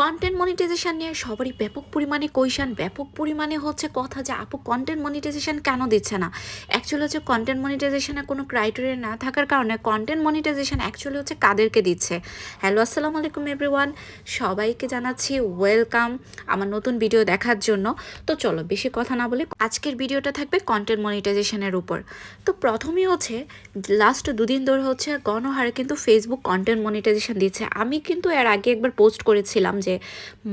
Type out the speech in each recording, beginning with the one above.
Content monetization নিয়ে সবারই ব্যাপক পরিমাণে কৈশান, ব্যাপক পরিমাণে হচ্ছে কথা যে আপু কন্টেন্ট মনিটাইজেশন কেন দিচ্ছে না? অ্যাকচুয়ালি হচ্ছে কন্টেন্ট মনিটাইজেশনে কোনো ক্রাইটেরিয়া না থাকার কারণে কন্টেন্ট মনিটাইজেশন অ্যাকচুয়ালি হচ্ছে কাদেরকে দিচ্ছে? হ্যালো আসসালামু আলাইকুম এভরিওয়ান সবাইকে জানাচ্ছি ওয়েলকাম আমার নতুন ভিডিও দেখার জন্য। তো চলো বেশি কথা না বলে আজকের ভিডিওটা থাকবে কন্টেন্ট মনিটাইজেশনের উপর। তো প্রথমেই হচ্ছে লাস্ট দুদিন ধরে হচ্ছে গণহারে কিন্তু ফেসবুক কন্টেন্ট মনিটাইজেশন দিচ্ছে। আমি কিন্তু এর আগে একবার পোস্ট করেছিলাম যে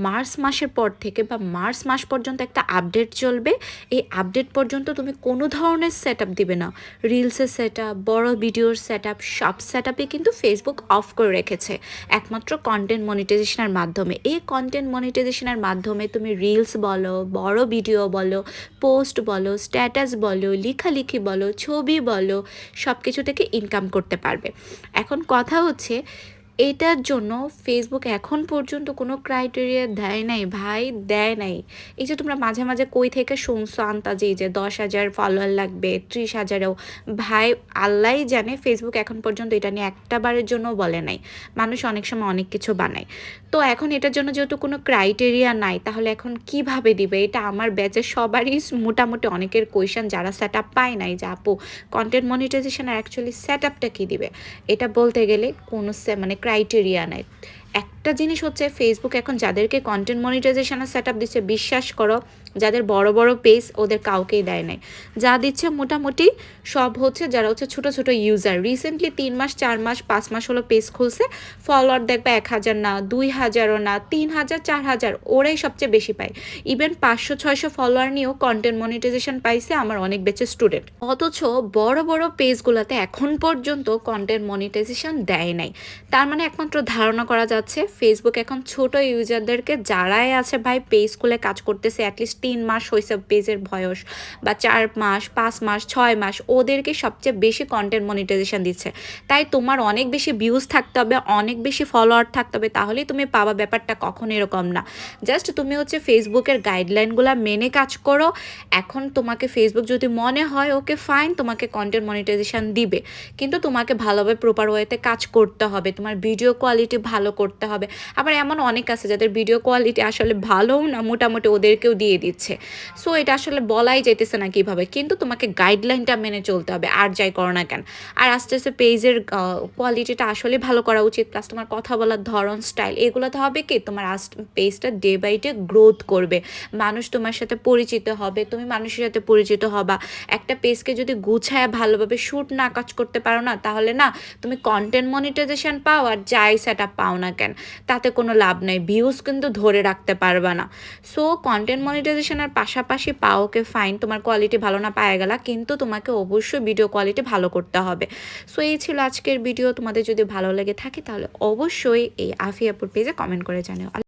মার্চ মাসের পর থেকে বা মার্চ মাস পর্যন্ত একটা আপডেট চলবে। এই আপডেট পর্যন্ত তুমি কোনো ধরনের সেট আপ দিবে না। রিলসের সেট আপ বড় ভিডিওর সেট আপ সব সেট আপে কিন্তু ফেসবুক অফ করে রেখেছে। একমাত্র কন্টেন্ট মনিটাইজেশনের মাধ্যমে। এই কন্টেন্ট মনিটাইজেশনের মাধ্যমে তুমি রিলস বলো, বড় ভিডিও বলো পোস্ট বলো স্ট্যাটাস বলো, লেখালেখি বলো, ছবি বলো সব কিছু থেকে ইনকাম করতে পারবে। এখন কথা হচ্ছে এটার জন্য ফেসবুক এখন পর্যন্ত কোনো ক্রাইটেরিয়া দেয় নাই, ভাই দেয় নাই। এই যে তোমরা মাঝে মাঝে কই থেকে শুনছো আন্তাজি, যে যে দশ হাজার ফলোয়ার লাগবে, ত্রিশ হাজারেও। ভাই আল্লাহ জানে ফেসবুক এখন পর্যন্ত এটা নিয়ে একটা বারের জন্য বলে নাই। মানুষ অনেক সময় অনেক কিছু বানায়। তো এখন এটার জন্য যেহেতু কোনো ক্রাইটেরিয়া নাই, তাহলে এখন কীভাবে দিবে? এটা আমার ব্যাচের সবারই মোটামুটি অনেকের কোয়েশন যারা সেট আপ পায় নাই, যে আপু কন্টেন্ট মনিটাইজেশনের অ্যাকচুয়ালি সেট আপটা কী দিবে? এটা বলতে গেলে কোনো সে- মানে ক্রাইটেরিয়া নাই একটা জিনিস হচ্ছে ফেসবুক এখন যাদেরকে কন্টেন্ট মনিটাইজেশনের সেট আপ দিচ্ছে, বিশ্বাস করো, যাদের বড় বড় পেজ ওদের কাউকেই দেয় নাই। যা দিচ্ছে মোটামুটি সব হচ্ছে যারা হচ্ছে ছোট ছোট ইউজার রিসেন্টলি তিন মাস, চার মাস, পাঁচ মাস হলো পেজ খুলছে ফলোয়ার দেখবে এক হাজার না, দুই হাজারও না, তিন হাজার, চার হাজার, ওরাই সবচেয়ে বেশি পায়। ইভেন পাঁচশো, ছয়শো ফলোয়ার নিয়েও কন্টেন্ট মনিটাইজেশন পাইছে আমার অনেক বেচে স্টুডেন্ট অথচ বড় বড় পেজগুলোতে এখন পর্যন্ত কন্টেন্ট মনিটাইজেশন দেয় নাই। তার মানে একমাত্র ধারণা করা যাচ্ছে। ফেসবুক এখন ছোট ইউজারদেরকে যারাই আছে ভাই পেজ খুলে কাজ করতেছে অ্যাটলিস্ট তিন মাস হয়েছে পেজের বয়স বা চার মাস, পাঁচ মাস, ছয় মাস, ওদেরকে সবচেয়ে বেশি কন্টেন্ট মনিটাইজেশন দিচ্ছে। তাই তোমার অনেক বেশি ভিউজ থাকতে হবে, অনেক বেশি ফলোয়ার থাকতে হবে, তাহলেই তুমি পাবা ব্যাপারটা কখন এরকম না। জাস্ট তুমি হচ্ছে ফেসবুকের গাইডলাইনগুলো মেনে কাজ করো। এখন তোমাকে ফেসবুক যদি মনে হয় ওকে ফাইন তোমাকে কন্টেন্ট মনিটাইজেশন দিবে। কিন্তু তোমাকে ভালোভাবে প্রপার ওয়েতে কাজ করতে হবে। তোমার ভিডিও কোয়ালিটি ভালো করতে হবে। আবার এমন অনেক আছে যাদের ভিডিও কোয়ালিটি আসলে ভালোও না, মোটামুটি ওদেরকেও দিয়ে দিচ্ছে। সো এটা আসলে বলাই যাইতেছে না কীভাবে, কিন্তু তোমাকে গাইডলাইনটা মেনে চলতে হবে, আর যাই করো না কেন। আর আস্তে আস্তে পেজের কোয়ালিটিটা আসলে ভালো করা উচিত প্লাস তোমার কথা বলার ধরন স্টাইল এগুলোতে হবে কি, তোমার পেজটা ডে বাই ডে গ্রোথ করবে। মানুষ তোমার সাথে পরিচিত হবে, তুমি মানুষের সাথে পরিচিত হবা। একটা পেজকে যদি গুছায় ভালোভাবে শ্যুট না কাজ করতে পারো না, তাহলে না, তুমি কন্টেন্ট মনিটাইজেশন পাও, আর যাই সেট পাও না কেন তাতে কোনো লাভ নেই ভিউজ কিন্তু ধরে রাখতে পারবা না। সো কন্টেন্ট মনিটাইজেশনের পাশাপাশি পাওকে ফাইন তোমার কোয়ালিটি ভালো না পায় গেলা, কিন্তু তোমাকে অবশ্যই ভিডিও কোয়ালিটি ভালো করতে হবে। সো এই ছিল আজকের ভিডিও তোমাদের যদি ভালো লেগে থাকে তাহলে অবশ্যই এই আফিয়াপুর পেজে কমেন্ট করে জানিও।